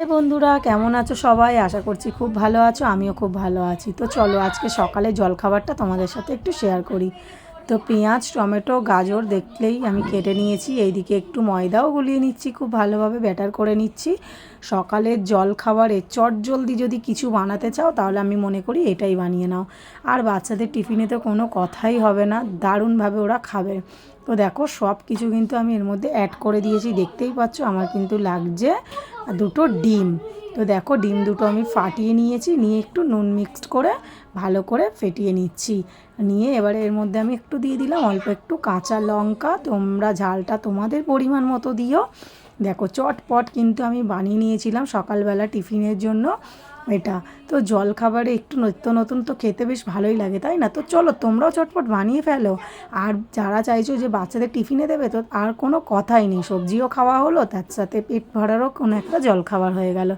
বন্ধুরা, কেমন আছো সবাই? আশা করছি খুব ভালো আছো, আমিও খুব ভালো আছি। তো চলো আজকে সকালে জলখাবারটা তোমাদের সাথে একটু শেয়ার করি। তো পেঁয়াজ, টমেটো, গাজর দেখলেই আমি কেটে নিয়েছি। এইদিকে একটু ময়দাও গুলিয়ে নিচ্ছি, খুব ভালোভাবে ব্যাটার করে নিচ্ছি। সকালের জল খাবারে চট জলদি যদি কিছু বানাতে চাও, তাহলে আমি মনে করি এটাই বানিয়ে নাও। আর বাচ্চাদের টিফিনে তো কোনো কথাই হবে না, দারুণভাবে ওরা খাবে। তো দেখো, সব কিছু কিন্তু আমি এর মধ্যে অ্যাড করে দিয়েছি। দেখতেই পাচ্ছ, আমার কিন্তু লাগছে দুটো ডিম। তো দেখো, ডিম দুটো আমি ফাটিয়ে নিয়েছি, নিয়ে একটু নুন মিক্সড করে ভালো করে ফেটিয়ে নিচ্ছি। নিয়ে এবারে এর মধ্যে আমি একটু দিয়ে দিলাম অল্প একটু কাঁচা লঙ্কা, তোমরা ঝালটা তোমাদের পরিমাণ মতো দিও। দেখো, চটপট কিন্তু আমি বানিয়ে নিয়েছিলাম সকালবেলা টিফিনের জন্য এটা। তো জল খাবারে একটু নিত্য নতুন তো খেতে বেশ ভালোই লাগে, তাই না? তো চলো, তোমরাও চটপট বানিয়ে ফেলো। আর যারা চাইছো যে বাচ্চাদের টিফিনে দেবে, তো আর কোনো কথাই নেই। সবজিও খাওয়া হলো, তার সাথে পেট ভরারও কোনো একটা জল খাবার হয়ে গেল।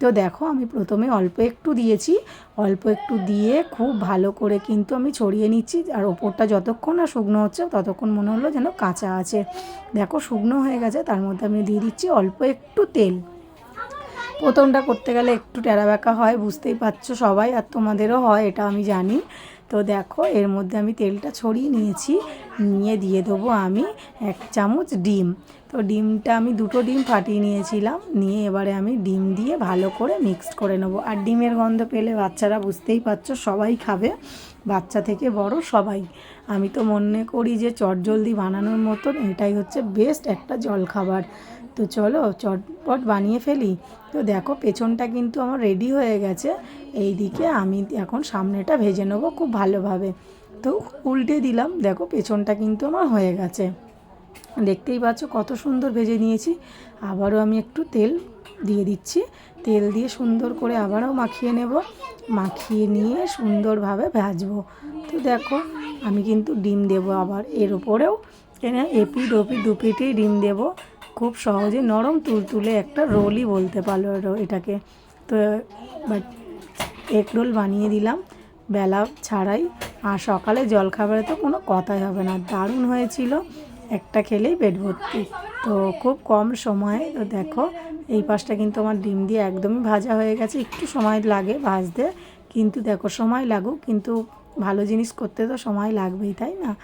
তো দেখো আমি প্রথমে অল্প একটু দিয়েছি। অল্প একটু দিয়ে খুব ভালো করে কিন্তু আমি ছড়িয়ে নিচ্ছি। আর ওপরটা যতক্ষণ না শুকনো হচ্ছে, ততক্ষণ মনে হলো যেন কাঁচা আছে। দেখো শুকনো হয়ে গেছে, তার মধ্যে আমি দিয়ে দিচ্ছি অল্প একটু তেল। প্রথমটা করতে গেলে একটু টেরাবেঁকা হয়, বুঝতেই পারছ সবাই, আর তোমাদেরও হয়, এটা আমি জানি। তো দেখো, এর মধ্যে আমি তেলটা ছড়িয়ে নিয়েছি। নিয়ে দিয়ে দেবো আমি এক চামচ ডিম। তো ডিমটা আমি দুটো ডিম ফাটিয়ে নিয়েছিলাম। নিয়ে এবারে আমি ডিম দিয়ে ভালো করে মিক্সড করে নেব। আর ডিমের গন্ধ পেলে বাচ্চারা বুঝতেই পারছ, সবাই খাবে। বাচ্চা থেকে বড় সবাই। আমি তো মনে করি যে চটজলদি বানানোর মতন এটাই হচ্ছে বেস্ট একটা জলখাবার। তো চলো, চটপট বানিয়ে ফেলি। তো দেখো, পেছনটা কিন্তু আমার রেডি হয়ে গেছে। এই দিকে আমি এখন সামনেটা ভেজে নেব খুব ভালোভাবে। তো উল্টে দিলাম, দেখো পেছনটা কিন্তু আমার হয়ে গেছে। দেখতেই পাচ্ছ কত সুন্দর ভেজে নিয়েছি। আবারও আমি একটু তেল দিয়ে দিচ্ছি। তেল দিয়ে সুন্দর করে আবারও মাখিয়ে নেব। মাখিয়ে নিয়ে সুন্দরভাবে ভাজবো। তো দেখো আমি কিন্তু ডিম দেব আবার। এর উপরেও ওপরেও এপি ডপি দুপিটেই ডিম দেব। খুব সহজে নরম তুলতুলে একটা রোলই বলতে পারল এটাকে। তো বাট এগ রোল বানিয়ে দিলাম। বেলা ছাড়াই। আর সকালে জলখাবারে তো কোনো কথাই হবে না। দারুণ হয়েছিল। একটা খেলেই পেট ভর্তি। তো খুব কম সময়ে তো দেখো, এই পাশটা কিন্তু আমার ডিম দিয়ে একদমই ভাজা হয়ে গেছে। একটু সময় লাগে ভাজতে। কিন্তু দেখো, সময় লাগুক। কিন্তু ভালো জিনিস করতে তো সময় লাগবেই, তাই না?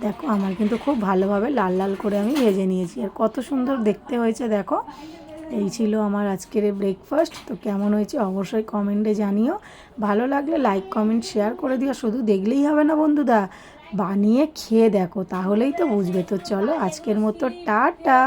দেখো, আমার কিন্তু খুব ভালোভাবে লাল লাল করে আমি ভেজে নিয়েছি। আর কত সুন্দর দেখতে হয়েছে, দেখো। এই ছিল আমার আজকের ব্রেকফাস্ট তো কেমন হয়েছে অবশ্যই কমেন্টে জানিও। ভালো লাগলে লাইক কমেন্ট শেয়ার করে দিও। শুধু দেখলেই হবে না বন্ধুদা বানিয়ে খেয়ে দেখো, তাহলেই তো বুঝবে। তো চলো আজকের মতো টাটা।